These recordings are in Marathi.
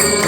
Yes.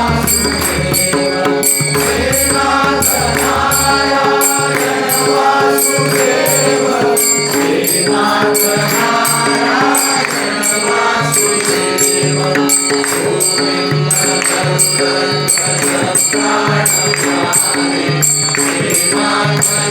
Sri Lanka, Sri Lanka,